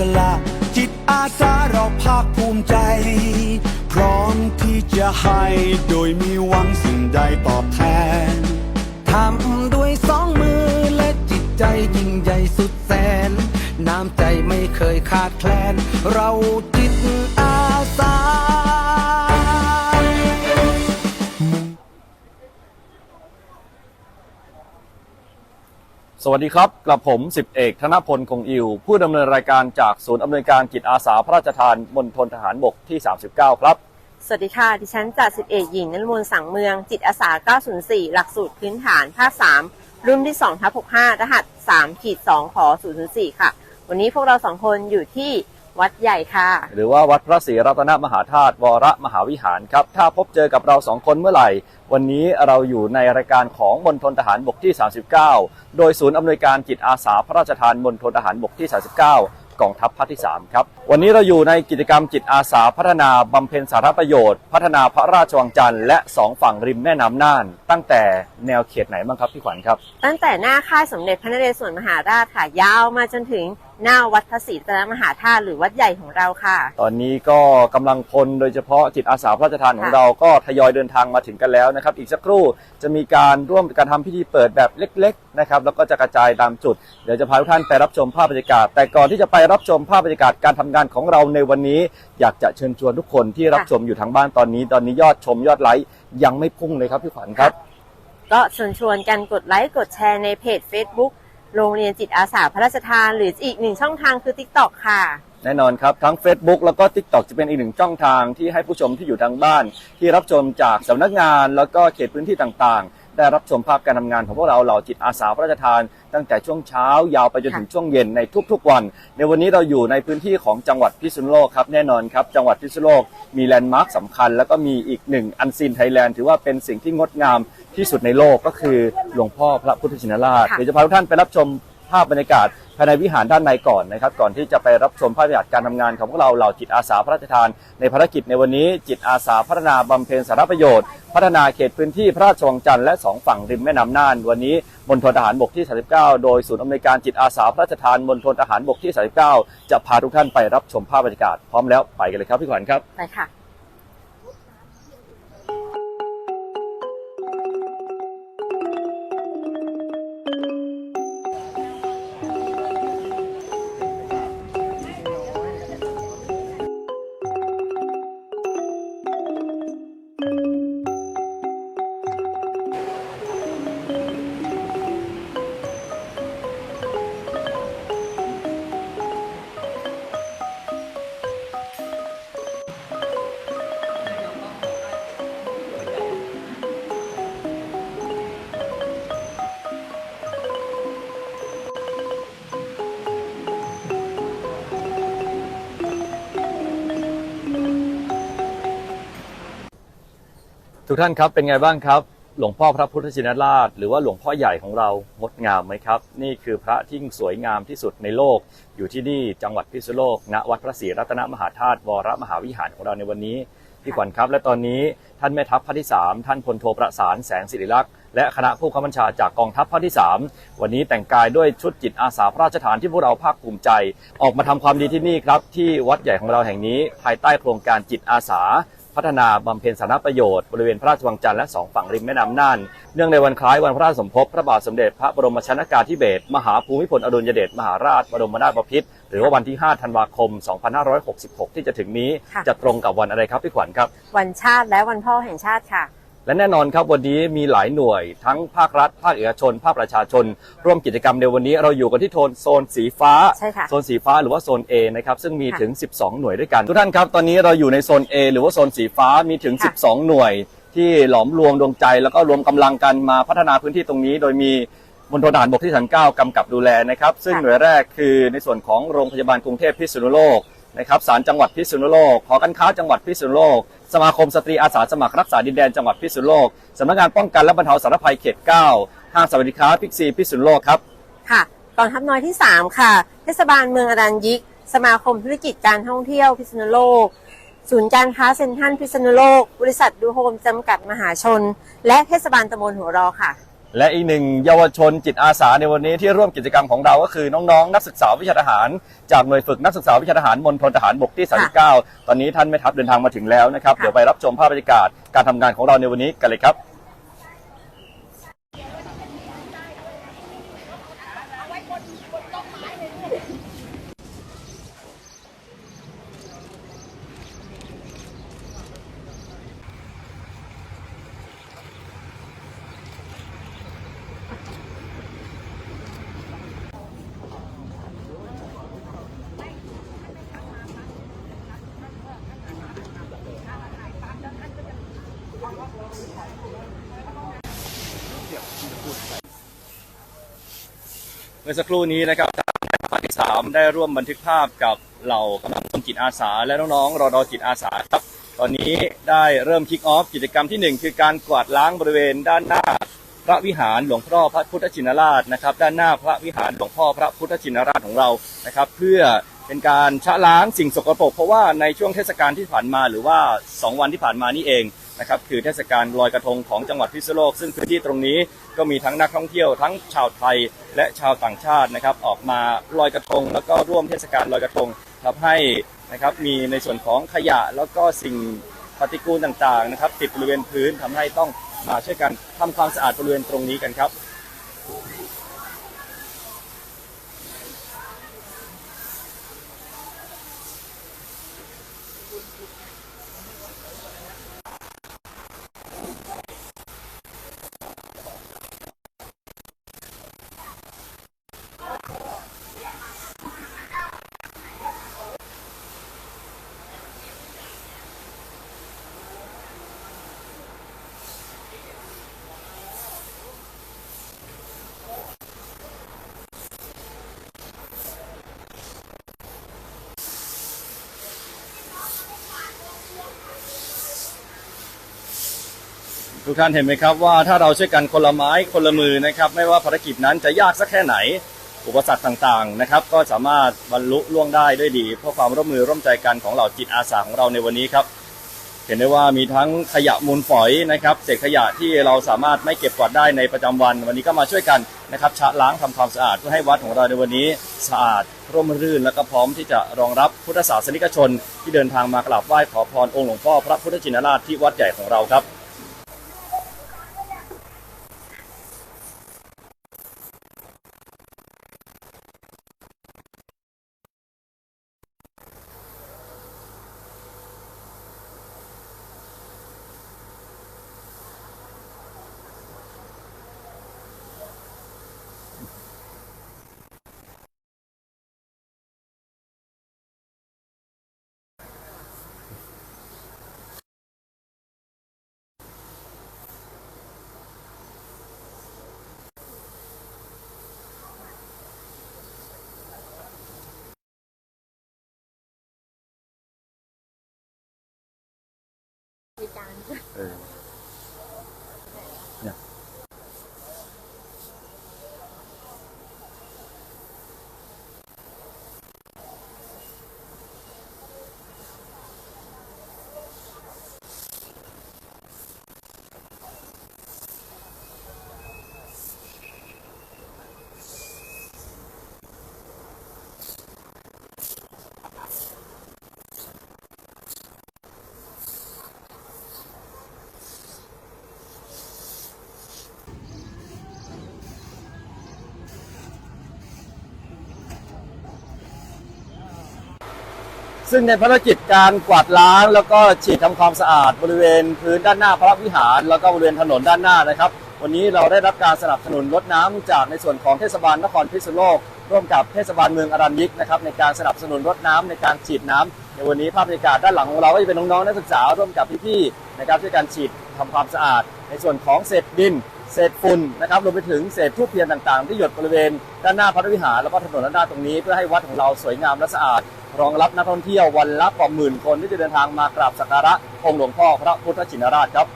สละ จิตอาสาเราภาคภูมิใจ พร้อมที่จะให้โดยมีหวังสิ่งใดตอบแทนทำด้วยสองมือและจิตใจยิ่งใหญ่สุดแสน น้ำใจไม่เคยขาดแคลน เราจิตอาสา สวัสดีครับ กับผมสิบเอกธนพลคงอิว ผู้ดำเนินรายการจากศูนย์อำนวยการจิตอาสาพระราชทานมณฑลทหารบกที่ 39 ครับ สวัสดีค่ะ ดิฉันจ่าสิบเอกหญิงนรมนสังเมือง จิตอาสา 904 หลักสูตรพื้นฐานภาค 3 รุ่นที่2ทับ65 รหัส3ขีด2ขอ004 ค่ะ วันนี้พวกเราสองคนอยู่ที่ วัดใหญ่ค่ะ หรือว่าวัดพระศรีรัตนมหาธาตุวรมหาวิหารครับ ถ้าพบเจอกับเราสองคนเมื่อไหร่ วันนี้เราอยู่ในรายการของมณฑลทหารบกที่ 39 โดยศูนย์อำนวยการจิตอาสาพระราชทานมณฑลทหารบกที่ 39กองทัพภาคที่ 3 ครับ วันนี้เราอยู่ในกิจกรรมจิตอาสาพัฒนาบำเพ็ญสาธารณประโยชน์ พัฒนาพระราชวังจันทร์และสองฝั่งริมแม่น้ำน่าน ตั้งแต่แนวเขตไหนบ้างครับพี่ขวัญครับ ตั้งแต่หน้าค่ายสมเด็จพระนเรศวรมหาราชค่ะยาวมาจนถึง หน้าวัดพระศรีรัตนมหาธาตุหรือวัดใหญ่ของเราค่ะ ตอนนี้ก็กำลังพลโดยเฉพาะจิตอาสาพระราชทานของค่ะเราก็ทยอยเดินทางมาถึงกันแล้วนะครับ อีกสักครู่จะมีการร่วมการทำพิธีเปิดแบบเล็กๆนะครับแล้วก็จะกระจายตามจุด เดี๋ยวจะพาทุกท่านไปรับชมภาพบรรยากาศ แต่ก่อนที่จะไปรับชมภาพบรรยากาศการทำงานของเราในวันนี้ อยากจะเชิญชวนทุกคนที่รับชมอยู่ทางบ้านตอนนี้ ตอนนี้ยอดชมยอดไลค์ยังไม่พุ่งเลยครับพี่ขวัญครับ ก็เชิญชวนกันกดไลค์กดแชร์ในเพจ Facebook โรงเรียนจิตอาสาพระราชทาน หรืออีกหนึ่งช่องทางคือ TikTok ค่ะ แน่นอนครับ ทั้ง Facebook แล้วก็ TikTok จะเป็นอีกหนึ่งช่องทางที่ให้ผู้ชมที่อยู่ทางบ้าน ที่รับชมจากสำนักงานแล้วก็เขตพื้นที่ต่างๆ ได้รับชมภาพการทำงานของพวกเราเหล่าจิตอาสาพระราชทาน ตั้งแต่ช่วงเช้ายาวไปจนถึงช่วงเย็นในทุกๆวัน ในวันนี้เราอยู่ในพื้นที่ของจังหวัดพิษณุโลกครับแน่นอนครับจังหวัดพิษณุโลกมีแลนด์มาร์คสำคัญ แล้วก็มีอีกหนึ่งอันซีนไทยแลนด์ถือว่าเป็นสิ่งที่งดงามที่สุดในโลกก็คือหลวงพ่อพระพุทธชินราชค่ะเดี๋ยวจะพาทุกท่านไปรับชม ภาพบรรยากาศภายในวิหารด้านในก่อนนะครับ ก่อนที่จะไปรับชมภาพบรรยากาศการทำงานของพวกเราเหล่าจิตอาสาพระราชทาน ในภารกิจในวันนี้จิตอาสาพัฒนาบำเพ็ญสาธารณประโยชน์ พัฒนาเขตพื้นที่พระราชวังจันทร์และสองฝั่งริมแม่น้ำน่านวันนี้มณฑลทหารบกที่ 39 โดยศูนย์อำนวยการจิตอาสาพระราชทานมณฑลทหารบกที่ 39 จะพาทุกท่านไปรับชมภาพบรรยากาศพร้อมแล้วไปกันเลยครับพี่ขวัญครับไปค่ะ ทุกท่านครับเป็นไงบ้างครับ หลวงพ่อพระพุทธชินราช หรือว่าหลวงพ่อใหญ่ของเรางดงามไหมครับ นี่คือพระที่สวยงามที่สุดในโลก อยู่ที่นี่จังหวัดพิษณุโลกณวัดพระศรีรัตนมหาธาตุวรมหาวิหารของเราในวันนี้พี่ขวัญครับ และตอนนี้ท่านแม่ทัพภาคที่ 3 ท่านพลโทประสานแสงสิริลักษณ์และคณะผู้ข้าบัญชาจากกองทัพภาคที่ 3 วันนี้แต่งกายด้วยชุดจิตอาสาพระราชทานที่พวกเราภาคภูมิใจ ออกมาทำความดีที่นี่ครับ ที่วัดใหญ่ของเราแห่งนี้ ภายใต้โครงการจิตอาสา พัฒนาบำเพ็ญสาธารณประโยชน์บริเวณพระราชวังจันทร์และสองฝั่งริมแม่น้ำน่าน เนื่องในวันคล้ายวันพระราชสมภพพระบาทสมเด็จพระบรมชนากาธิเบศรมหาภูมิพลอดุลยเดชมหาราชบรมนาถบพิตรหรือว่าวันที่ 5 ธันวาคม 2566 ที่จะถึงนี้ ค่ะ จะตรงกับวันอะไรครับพี่ขวัญครับ วันชาติและวันพ่อแห่งชาติค่ะ และแน่นอนครับวันนี้มีหลายหน่วย ทั้งภาครัฐ ภาคเอกชน ภาคประชาชน ร่วมกิจกรรมในวันนี้เราอยู่กันที่โทนโซนสีฟ้า ใช่ค่ะโซนสีฟ้าหรือว่าโซน A นะครับซึ่งมีค่ะถึง 12 หน่วยด้วยกัน ทุกท่านครับตอนนี้เราอยู่ในโซน A หรือว่าโซนสีฟ้ามีถึง ค่ะ 12 หน่วย ที่หลอมรวมดวงใจ แล้วก็รวมกำลังกันมาพัฒนาพื้นที่ตรงนี้ โดยมีมณฑลทหารบกที่สันเก้ากำกับดูแลนะครับซึ่งหน่วยแรกคือในส่วนของโรงพยาบาลกรุงเทพพิษณุโลกนะครับศาลจังหวัดพิษณุโลกหอการค้าจังหวัดพิษณุโลก สมาคมสตรีอาสาสมัครรักษาดินแดนจังหวัดพิษณุโลกสำนักงานป้องกันและบรรเทาสาธารณภัยเขต 9 ห้างสวัสดิค้าพิกซีพิษณุโลกครับค่ะกองทัพน้อยที่ 3 ค่ะ เทศบาลเมืองอรัญยิก สมาคมธุรกิจการท่องเที่ยวพิษณุโลก ศูนย์การค้าเซ็นทรัลพิษณุโลก บริษัทดูโฮมจำกัดมหาชน และเทศบาลตำบลหัวรอค่ะ และอีกหนึ่งเยาวชนจิตอาสาในวันนี้ที่ร่วมกิจกรรมของเราก็คือน้องๆ นักศึกษาวิชาทหาร จากหน่วยฝึกนักศึกษาวิชาทหารมณฑลทหารบกที่ 39 ตอนนี้ท่านแม่ทัพเดินทางมาถึงแล้วนะครับค่ะเดี๋ยวไปรับชมภาพบรรยากาศการทำงานของเราในวันนี้กันเลยครับ มื่อสักครู่นี้นะครับทางภาคที่สามได้ร่วมบันทึกภาพกับเหล่ากำลังพลจิตอาสา และน้องๆรอดอจิตอาสาครับ ตอนนี้ได้เริ่มคิกออฟกิจกรรมที่หนึ่งคือการกวาดล้างบริเวณด้านหน้า พระวิหารหลวงพ่อพระพุทธชินราชนะครับ ด้านหน้าพระวิหารหลวงพ่อพระพุทธชินราชของเรานะครับ เพื่อเป็นการชะล้างสิ่งสกปรกเพราะว่าในช่วงเทศกาลที่ผ่านมาหรือว่า 2 วันที่ผ่านมานี่เองนะครับคือเทศกาลลอยกระทงของจังหวัดพิษณุโลก ซึ่งพื้นที่ตรงนี้ ก็มีทั้งนักท่องเที่ยวทั้งชาวไทยและชาวต่างชาตินะครับออกมาลอยกระทง แล้วก็ร่วมเทศกาลลอยกระทงทำให้นะครับมีในส่วนของขยะแล้วก็สิ่งปฏิกูลต่างๆนะครับติดบริเวณพื้นทำให้ต้องมาช่วยกันทำความสะอาดบริเวณตรงนี้กันครับ ทุกท่านเห็นไหมครับว่าถ้าเราช่วยกันคนละไม้คนละมือนะครับ ไม่ว่าภารกิจนั้นจะยากสักแค่ไหน อุปสรรคต่างๆนะครับ ก็สามารถบรรลุล่วงได้ด้วยดี เพราะความร่วมมือร่วมใจกันของเหล่าจิตอาสาของเราในวันนี้ครับ เห็นได้ว่ามีทั้งขยะมูลฝอยนะครับเศษขยะที่เราสามารถไม่เก็บกวาดได้ในประจำวัน วันนี้ก็มาช่วยกันนะครับชะล้างทำความสะอาดเพื่อให้วัดของเราในวันนี้สะอาดร่มรื่น และก็พร้อมที่จะรองรับพุทธศาสนิกชน ที่เดินทางมากราบไหว้ขอพรองค์หลวงพ่อพระพุทธชินราชที่วัดใหญ่ของเราครับ ซึ่งในภารกิจการกวาดล้างแล้วก็ฉีดทำความสะอาดบริเวณพื้นด้านหน้าพระวิหาร แล้วก็บริเวณถนนด้านหน้านะครับ วันนี้เราได้รับการสนับสนุนรถน้ำจากในส่วนของเทศบาลนครพิษณุโลก ร่วมกับเทศบาลเมืองอารัญยิกนะครับในการสนับสนุนรถน้ำในการฉีดน้ำในวันนี้ภาพบรรยากาศด้านหลังของเราก็จะเป็นน้องๆนักศึกษาร่วมกับพี่ๆนะครับช่วยกันฉีดทำความสะอาด ในส่วนของเศษดิน เศษฝุ่นนะครับรวมไปถึงเศษทูบเทียนต่างๆ ที่หยดบริเวณด้านหน้าพระวิหารแล้วก็ถนนด้านหน้าตรงนี้เพื่อให้วัดของเราสวยงามและสะอาด รองรับนักท่องเที่ยววันละกว่าหมื่นคนที่จะเดินทางมากราบสักการะองค์หลวงพ่อพระพุทธชินราชครับ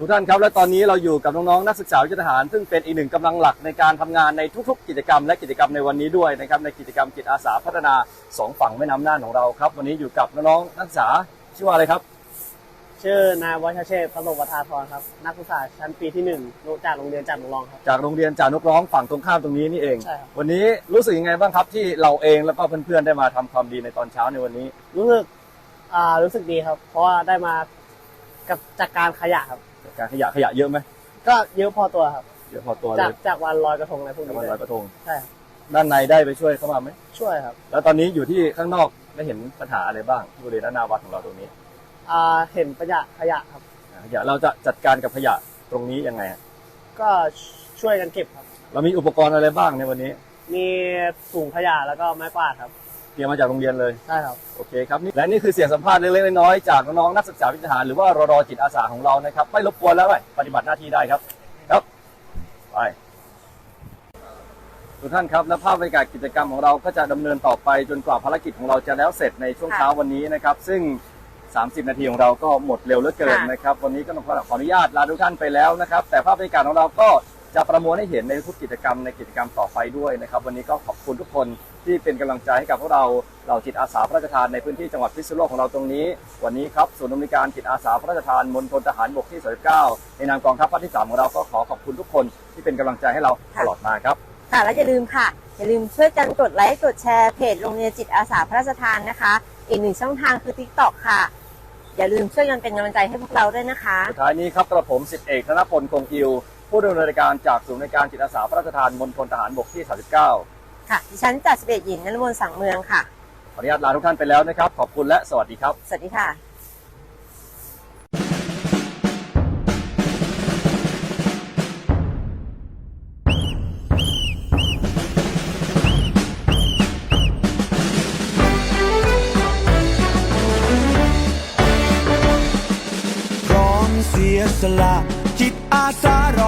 ทุกท่านครับและตอนนี้เราอยู่กับน้องๆนักศึกษาวิทยาทหาร ซึ่งเป็นอีกหนึ่งกำลังหลักในการทำงานในทุกๆ กิจกรรมและกิจกรรมในวันนี้ด้วยนะครับในกิจกรรมจิตอาสาพัฒนาสองฝั่งแม่น้ำน่านของเราครับวันนี้อยู่กับน้องๆนักศึกษาชื่อว่าอะไรครับ ชื่อนายวัชเชษฐ์ประสบวัฒาธรครับ นักศึกษาชั้นปีที่หนึ่งจากโรงเรียนจันทร์หลวงครับ จากโรงเรียนจานกร้องฝั่งตรงข้ามตรงนี้นี่เอง ใช่ครับ วันนี้รู้สึกยังไงบ้างครับที่เราเองแล้วก็เพื่อนๆได้มาทำความดีในตอนเช้าในวันนี้ รู้สึกอ่ารู้สึกดีครับ เพราะว่าได้มากับจากการขยะครับ การขยะขยะเยอะไหมก็เยอะพอตัวครับ เยอะพอตัวเลจากยจากวันลอยกระทงอะไรพวกในนี้วันลอยกระทง ใช่ครับด้านในได้ไปช่วยเข้ามาไหมช่วยครับแล้วตอนนี้อยู่ที่ข้างนอกได้เห็นปัญหาอะไรบ้างที่บริเวณด้านหน้าวัดของเราตรงนี้อ่าเห็นขยะขยะครับขยะเราจะจัดการกับขยะตรงนี้ยังไงฮะก็ช่วยกันเก็บครับ เรามีอุปกรณ์อะไรบ้างในวันนี้ มีถุงขยะแล้วก็ไม้กวาดครับเต รียมมาจากโรงเรียนเลยใช่ครับ โอเคครับนี่และนี่คือเสียงสัมภาษณ์เล็กๆน้อยๆจากน้องๆนักศึกษาวิทยาทหารหรือว่ารรจิตอาสาของเรานะครับไม่รบกวนแล้วไปปฏิบัติหน้าที่ได้ครับ ครับไปทุกท่านครับและภาพบรรยากาศกิจกรรมของเราก็จะดำเนินต่อไปจนกว่าภารกิจของเราจะแล้วเสร็จในช่วงค่ะเช้าวันนี้นะครับ ซึ่ง 30 นาทีของเราก็หมดเร็วเหลือเกินค่ะนะครับ วันนี้ก็ต้องขออนุญาตลาทุกท่านไปแล้วนะครับ แต่ภาพบรรยากาศของเราก็ จะประมวลให้เห็นในทุกกิจกรรมในกิจกรรมต่อไปด้วยนะครับ วันนี้ก็ขอบคุณทุกคนที่เป็นกำลังใจให้กับพวกเราเหล่าจิตอาสาพระราชทานในพื้นที่จังหวัดพิษณุโลกของเราตรงนี้ วันนี้ครับศูนย์อำนวยการจิตอาสาพระราชทานมณฑลทหารบกที่39ในนามกองทัพภาคที่3ของเราก็ขอขอบคุณทุกคนที่เป็นกำลังใจให้เราตลอดมาครับค่ะแล้วอย่าลืมค่ะอย่าลืมช่วยกันกดไลค์กดแชร์เพจโรงเรียนจิตอาสาพระราชทานนะคะ อีกหนึ่งช่องทางคือ TikTok ค่ะอย่าลืมช่วยกันเป็นกำลังใจให้พวกเราด้วยนะคะสุดท้ายนี้ครับกระผมสิบเอกธนพลคงอิว ผู้ดำเนินรายการจากศูนย์อำนวยการจิตอาสาพระราชทานมณฑลทหารบกที่ 39 ค่ะ ดิฉันจ่าสิบเอกหญิงนรมนสังเมืองค่ะ ขออนุญาตลาทุกท่านไปแล้วนะครับ ขอบคุณและสวัสดีครับ สวัสดีค่ะพร้อมเสียสละจิตอาสาเรา